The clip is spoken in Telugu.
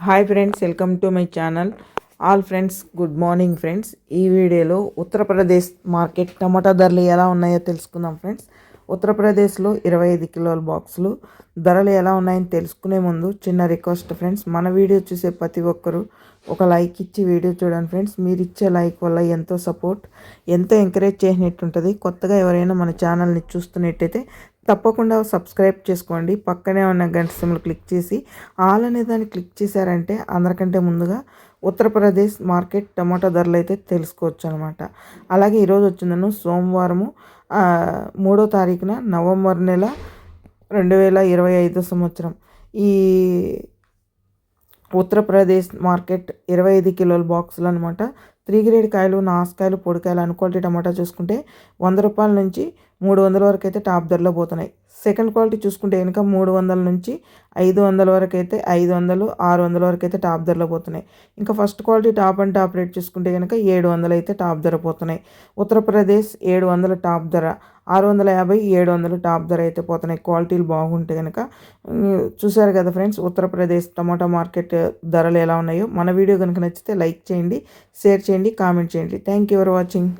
Hi friends welcome to my channel all friends good morning friends ఈ వీడియోలో ఉత్తరప్రదేశ్ మార్కెట్ టమాటా ధరలు ఎలా ఉన్నాయో తెలుసుకుందాం ఫ్రెండ్స్ ఉత్తరప్రదేశ్లో ఇరవై ఐదు కిలోల బాక్సులు ధరలు ఎలా ఉన్నాయని తెలుసుకునే ముందు చిన్న రిక్వెస్ట్ ఫ్రెండ్స్ మన వీడియో చూసే ప్రతి ఒక్కరూ ఒక లైక్ ఇచ్చి వీడియో చూడండి ఫ్రెండ్స్ మీరు ఇచ్చే లైక్ వల్ల ఎంతో సపోర్ట్ ఎంతో ఎంకరేజ్ చేసినట్టు ఉంటుంది కొత్తగా ఎవరైనా మన ఛానల్ని చూస్తున్నట్టయితే తప్పకుండా సబ్స్క్రైబ్ చేసుకోండి. పక్కనే ఉన్న గంట సిమ్లు క్లిక్ చేసి ఆల్ అనే దాన్ని క్లిక్ చేశారంటే అందరికంటే ముందుగా ఉత్తరప్రదేశ్ మార్కెట్ టమాటా ధరలు అయితే తెలుసుకోవచ్చు అనమాట అలాగే ఈరోజు వచ్చిందను సోమవారము మూడో తారీఖున నవంబర్ నెల రెండు వేల ఇరవై ఐదు సంవత్సరం. ఈ ఉత్తరప్రదేశ్ మార్కెట్ ఇరవై ఐదు కిలోల బాక్సులు అనమాట త్రీ గ్రేడ్ కాయలు నాసుకాయలు పొడికాయలు అన్ క్వాలిటీ టమాటా చూసుకుంటే వంద రూపాయల నుంచి మూడు వందల వరకు అయితే టాప్ ధరలో పోతున్నాయి. సెకండ్ క్వాలిటీ చూసుకుంటే కనుక మూడు వందల నుంచి ఐదు వందల వరకు అయితే ఐదు వందలు ఆరు వందల వరకు అయితే టాప్ ధరలో పోతున్నాయి. ఇంకా first quality top and top rate చూసుకుంటే కనుక ఏడు వందలు అయితే టాప్ ధర పోతున్నాయి. ఉత్తరప్రదేశ్ ఏడు వందల టాప్ ధర ఆరు వందల యాభై ఏడు వందలు టాప్ ధర అయితే పోతున్నాయి. క్వాలిటీలు బాగుంటే కనుక చూసారు కదా ఫ్రెండ్స్ ఉత్తరప్రదేశ్ టమాటా మార్కెట్ ధరలు ఎలా ఉన్నాయో. మన వీడియో కనుక నచ్చితే లైక్ చేయండి షేర్ చేయండి కామెంట్ చేయండి. Thank you for watching